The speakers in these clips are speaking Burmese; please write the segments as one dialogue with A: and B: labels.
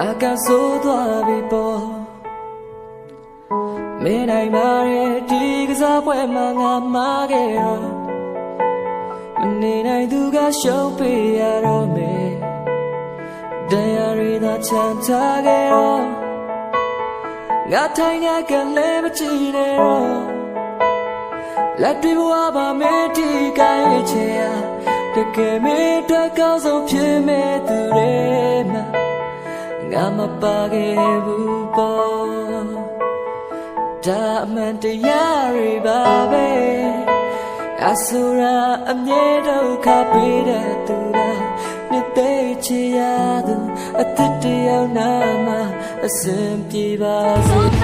A: အကဆိုးသွားပြီပေါ့မင်းနိုင်ပါရဲ့ဒီကစားပွဲမှာငါမားခဲ့တော့မနေနိုင်သူကရှုံးပေးရတော့မယ်တရားတွေသာချမ်းသာခဲ့တော့ငါထိုင်ရကလည်းမကြည့်နဲ့တော့လက်တွေဘဝပါမဲတီကိုင်းချေရတကယ်မေးအတွက်ကောင်းဆုံးဖြစ်မဲ့သူတွေမှာငါ မပါခဲ့ဘူးပေါ့ဒါအမှန်တရားတွေပါပဲအဆူရာအမြဲဒုက္ခပေးတဲ့သူလားနှစ်သိမ့်ချင်ရသူအသစ်တယောက်နာမှာအစင်ပြေပါစေ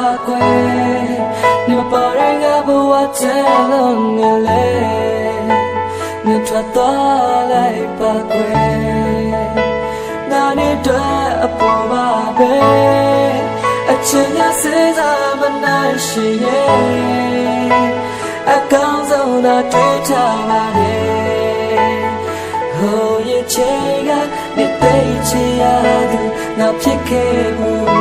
A: က်ပါခွဲနေမပေါ်ရင်ငါဘဝချမ်းလုံးငယ်လေနေထွက်သွားလိုက်ပါခွဲငါနေတော့အပေါ်ပါပဲအချင်းရစေးစားမနိုင်ရှိရဲ့အကောင်းဆုံးသာတွေ့ထားပါလေဟိုရဲ့ချေကနေသိချင်ရသူငါဖြစ်ခဲ့မှုရာပဲ